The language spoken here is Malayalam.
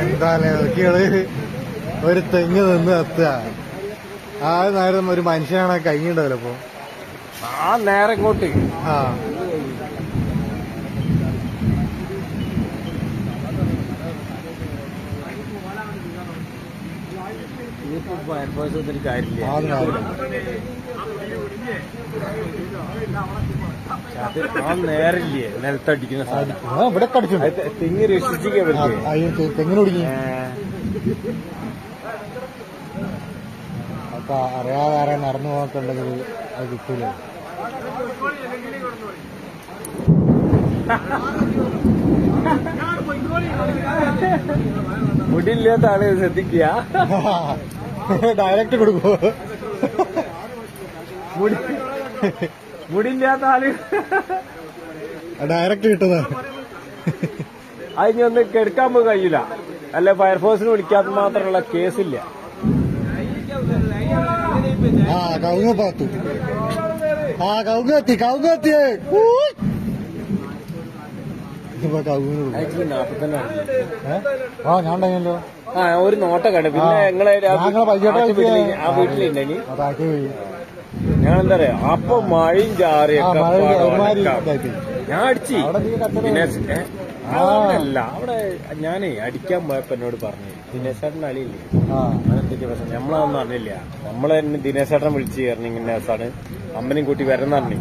എന്താല്ലേ നോക്കിയത് ഒരു തെങ്ങ് നിന്ന് എത്തുക. ആ നേരം ഒരു മനുഷ്യനാണ് കഴിഞ്ഞിട്ടുണ്ടല്ലോ ഇപ്പൊ. ആ നേരെ ഇങ്ങോട്ട്. ആ. ഒന്നും കാര്യമില്ല ആ ഒരു കാര്യം. അത് ആ നേരില്ലേ നിലത്തടിക്കുന്ന സാധനം. ഇവിടെ തെങ്ങ് അപ്പൊ അറിയാതെ ആരെ നടന്നു പോകത്തുണ്ടെങ്കിൽ അത് കിട്ടൂല. മുടിയില്ലാത്ത ആൾ ശ്രദ്ധിക്കുക. ഡയറക്റ്റ് കൊടുക്കുമോ മുടി മുടിയില്ലാത്ത ആൾ ഡയറക്റ്റ് കിട്ടുന്ന അതിന് ഒന്ന് കെടുക്കാൻ കഴിയില്ല അല്ലെ ഫയർഫോഴ്സിന് വിളിക്കാത്ത മാത്രമുള്ള കേസില്ല ആ കവുങ്ങ പാത്തു ആ. ഇപ്പൊ? ആ ഞാൻ ആ ഒരു നോട്ടം കണ്ടു പിന്നെ. ഞങ്ങളെ ആ ഞങ്ങളെ അതാക്കി പോയി ഞങ്ങൾ എന്താ പറയാ അപ്പൊ മഴയും ചാറിയൊക്കെ ഞാൻ അടിച്ച്. അവിടെ നീ കച്ചറ ദിനേശ് ഏ? ആ. അവിടെ അല്ല അവിടെ ഞാനേ അടിക്കാൻ പോയപ്പോ എന്നോട് പറഞ്ഞു ദിനേശേട്ടൻ അലിയില്ലേ അങ്ങനത്തെ പ്രശ്നം? നമ്മളതൊന്നും അറിഞ്ഞില്ല. നമ്മളെ ദിനേശേട്ടൻ വിളിച്ചു പറഞ്ഞു ഇങ്ങനെ സാണ് അമ്മനെയും കൂട്ടി വരണം പറഞ്ഞു.